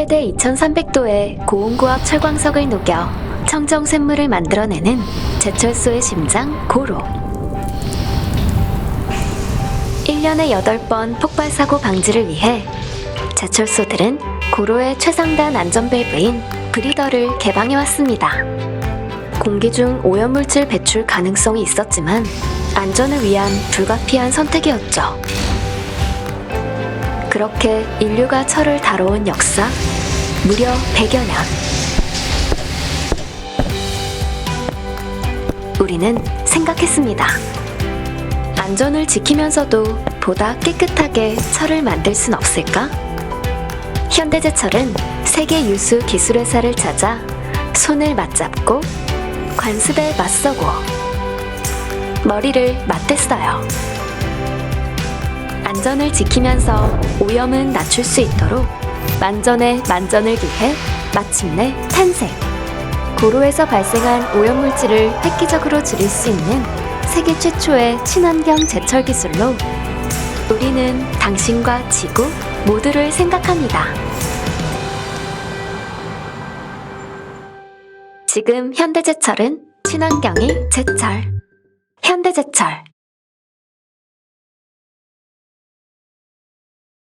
최대 2300도의 고온고압 철광석을 녹여 청정 샘물을 만들어내는 제철소의 심장 고로. 1년에 8번 폭발 사고 방지를 위해 제철소들은 고로의 최상단 안전 밸브인 브리더를 개방해 왔습니다. 공기 중 오염물질 배출 가능성이 있었지만 안전을 위한 불가피한 선택이었죠. 그렇게 인류가 철을 다뤄온 역사 무려 100여 년. 우리는 생각했습니다. 안전을 지키면서도 보다 깨끗하게 철을 만들 순 없을까? 현대제철은 세계 유수 기술회사를 찾아 손을 맞잡고 관습에 맞서고 머리를 맞댔어요. 안전을 지키면서 오염은 낮출 수 있도록 만전의 만전을 기해 마침내 탄생. 고로에서 발생한 오염물질을 획기적으로 줄일 수 있는 세계 최초의 친환경 제철 기술로 우리는 당신과 지구 모두를 생각합니다. 지금 현대제철은 친환경이 제철. 현대제철.